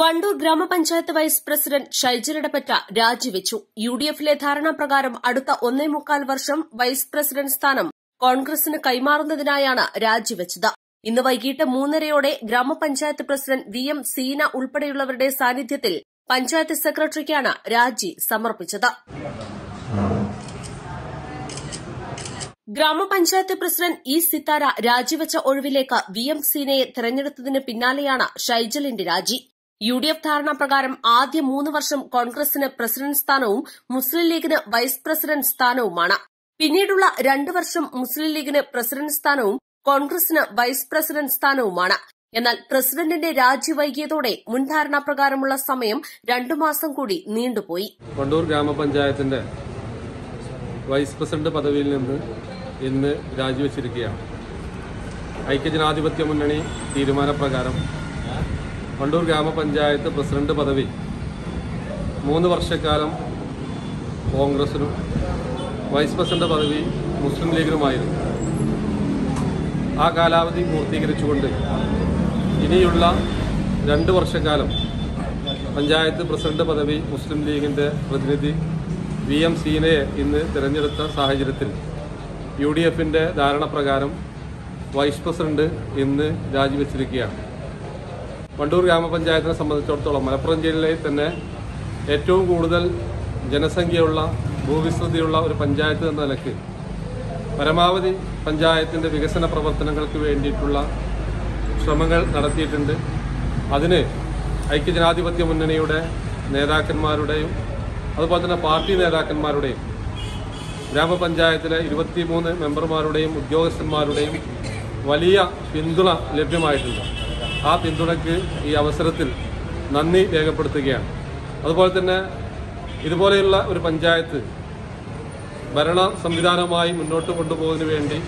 വണ്ടൂർ ഗ്രാമപഞ്ചായത്ത് vice president ഷൈജലിടപ്പറ്റ രാജിവെച്ചു. U D എഫിലെ ധാരണാപ്രകാരം അടുത്ത ഒന്നേ മുക്കാൽ വർഷം വൈസ് പ്രസിഡന്റ് സ്ഥാനം കോൺഗ്രസിന് കൈമാറുന്നതിനായാണ് രാജിവെച്ചത്. ഇന്ന് വൈകിട്ട് മൂന്നരയോടെ ഗ്രാമപഞ്ചായത്ത് പ്രസിഡന്റ് വി എം സീന ഉൾപ്പെടെയുള്ളവരുടെ സാന്നിധ്യത്തിൽ പഞ്ചായത്ത് സെക്രട്ടറിക്കാണ് രാജി സമർപ്പിച്ചത്. ഗ്രാമപഞ്ചായത്ത് പ്രസിഡന്റ് ഇ സിത്താര രാജിവെച്ച ഒഴിവിലേക്ക് വി എം സീനയെ തെരഞ്ഞെടുത്തതിന് പിന്നാലെയാണ് ഷൈജലിന്റെ രാജി. യു ഡി എഫ് ധാരണാപ്രകാരം ആദ്യ മൂന്ന് വർഷം കോൺഗ്രസിന് പ്രസിഡന്റ് സ്ഥാനവും മുസ്ലിം ലീഗിന് വൈസ് പ്രസിഡന്റ് സ്ഥാനവുമാണ്. പിന്നീടുള്ള രണ്ട് വർഷം മുസ്ലിം ലീഗിന് പ്രസിഡന്റ് സ്ഥാനവും കോൺഗ്രസിന് വൈസ് പ്രസിഡന്റ് സ്ഥാനവുമാണ്. എന്നാൽ പ്രസിഡന്റിന്റെ രാജി വൈകിയതോടെ മുൻ സമയം രണ്ടു മാസം കൂടി നീണ്ടുപോയി. വണ്ടൂർ ഗ്രാമപഞ്ചായത്തിന്റെ വൈസ് പ്രസിഡന്റ് പദവിയിൽ നിന്ന് ഇന്ന് രാജിവെച്ചിരിക്കുകയാണ്. ഐക്യജനാധിപത്യ മുന്നണി തീരുമാനപ്രകാരം വണ്ടൂർ ഗ്രാമപഞ്ചായത്ത് പ്രസിഡന്റ് പദവി. മൂന്ന് വർഷക്കാലം കോൺഗ്രസിനും വൈസ് പ്രസിഡന്റ് പദവി മുസ്ലിം ലീഗിനുമായിരുന്നു. ആ കാലാവധി പൂർത്തീകരിച്ചുകൊണ്ട് ഇനിയുള്ള രണ്ട് വർഷക്കാലം പഞ്ചായത്ത് പ്രസിഡന്റ് പദവി മുസ്ലിം ലീഗിന്റെ പ്രതിനിധി വി എം സീനയെ ഇന്ന് തിരഞ്ഞെടുത്ത സാഹചര്യത്തിൽ യു ഡി എഫിന്റെ ധാരണപ്രകാരം വൈസ് പ്രസിഡന്റ് ഇന്ന് രാജിവെച്ചിരിക്കുകയാണ്. വണ്ടൂർ ഗ്രാമപഞ്ചായത്തിനെ സംബന്ധിച്ചിടത്തോളം മലപ്പുറം ജില്ലയിൽ തന്നെ ഏറ്റവും കൂടുതൽ ജനസംഖ്യയുള്ള ഭൂവിസ്തൃതിയുള്ള ഒരു പഞ്ചായത്ത് എന്ന നിലയ്ക്ക് പരമാവധി പഞ്ചായത്തിന്റെ വികസന പ്രവർത്തനങ്ങൾക്ക് വേണ്ടിയിട്ടുള്ള ശ്രമങ്ങൾ നടത്തിയിട്ടുണ്ട്. അതിന് ഐക്യജനാധിപത്യ മുന്നണിയുടെ നേതാക്കന്മാരുടെയും അതുപോലെ തന്നെ പാർട്ടി നേതാക്കന്മാരുടെയും ഗ്രാമപഞ്ചായത്തിലെ ഇരുപത്തിമൂന്ന് മെമ്പർമാരുടെയും ഉദ്യോഗസ്ഥന്മാരുടെയും വലിയ പിന്തുണ ലഭ്യമായിട്ടുണ്ട്. ആ പിന്തുണയ്ക്ക് ഈ അവസരത്തിൽ നന്ദി രേഖപ്പെടുത്തുകയാണ്. അതുപോലെ തന്നെ ഇതുപോലെയുള്ള ഒരു പഞ്ചായത്ത് ഭരണ സംവിധാനമായി മുന്നോട്ട് കൊണ്ടുപോകുന്നതിന് വേണ്ടി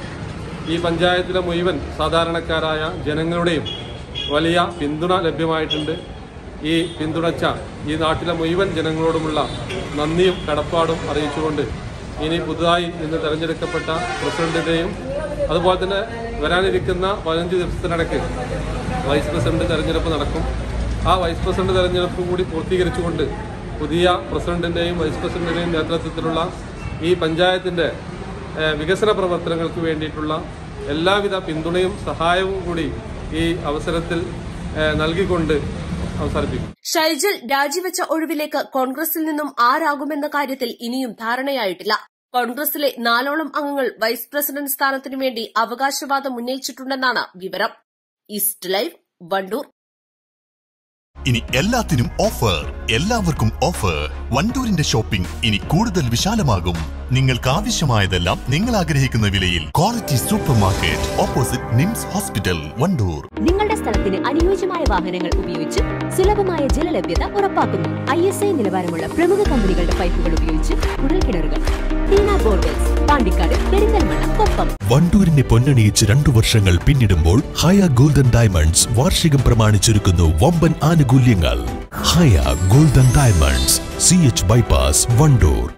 ഈ പഞ്ചായത്തിലെ മുഴുവൻ സാധാരണക്കാരായ ജനങ്ങളുടെയും വലിയ പിന്തുണ ലഭ്യമായിട്ടുണ്ട്. ഈ പിന്തുണച്ച ഈ നാട്ടിലെ മുഴുവൻ ജനങ്ങളോടുമുള്ള നന്ദിയും കടപ്പാടും അറിയിച്ചുകൊണ്ട് ഇനി പുതുതായി ഇന്ന് തെരഞ്ഞെടുക്കപ്പെട്ട പ്രസിഡന്റിന്റെയും അതുപോലെ തന്നെ വരാനിരിക്കുന്ന പതിനഞ്ച് ദിവസത്തിനിടയ്ക്ക് വൈസ് പ്രസിഡന്റ് തെരഞ്ഞെടുപ്പ് നടക്കും. ആ വൈസ് പ്രസിഡന്റ് തെരഞ്ഞെടുപ്പ് കൂടി പൂർത്തീകരിച്ചുകൊണ്ട് പുതിയ പ്രസിഡന്റിന്റെയും വൈസ് പ്രസിഡന്റിന്റെയും നേതൃത്വത്തിലുള്ള ഈ പഞ്ചായത്തിന്റെ വികസന പ്രവർത്തനങ്ങൾക്ക് വേണ്ടിയിട്ടുള്ള എല്ലാവിധ പിന്തുണയും സഹായവും കൂടി ഈ അവസരത്തിൽ നൽകിക്കൊണ്ട് ഷൈജൽ രാജിവെച്ച ഒഴിവിലേക്ക് കോൺഗ്രസിൽ നിന്നും ആരാകുമെന്ന കാര്യത്തിൽ ഇനിയും ധാരണയായിട്ടില്ല. കോൺഗ്രസിലെ നാലോളം അംഗങ്ങൾ വൈസ് പ്രസിഡന്റ് സ്ഥാനത്തിനു വേണ്ടി അവകാശവാദം ഉന്നയിച്ചിട്ടുണ്ടെന്നാണ് വിവരം. East live Wandoor. ഇനി എല്ലാത്തിനും ഓഫർ. എല്ലാവർക്കും ഓഫർ. വണ്ടൂരിന്റെ ഷോപ്പിംഗ് ഇനി കൂടുതൽ വിശാലമാകും. നിങ്ങൾക്ക് ആവശ്യമായതെല്ലാം നിങ്ങൾ ആഗ്രഹിക്കുന്ന വിലയിൽ. Quality super market opposite NIMS hospital Wandoor. നിങ്ങളുടെ സ്ഥലത്തിന് അനുയോജ്യമായ വാഹനങ്ങൾ ഉപയോഗിച്ച് സുലഭമായ ജലലഭ്യത ഉറപ്പാക്കുന്നു. ഐ എസ് ഐ നിലവാരമുള്ള പ്രമുഖ കമ്പനികളുടെ പൈപ്പുകൾ ഉപയോഗിച്ച് ബോർവെൽസ് പാണ്ടിക്കാട് കൊപ്പം. വണ്ടൂരിനെ പൊന്നണിയിച്ച് രണ്ടു വർഷങ്ങൾ പിന്നിടുമ്പോൾ ഹയ ഗോൾഡൻ ഡയമണ്ട്സ് വാർഷികം പ്രമാണിച്ചൊരുക്കുന്നു വമ്പൻ ആനുകൂല്യങ്ങൾ. Haya golden diamonds C H bypass Wandoor.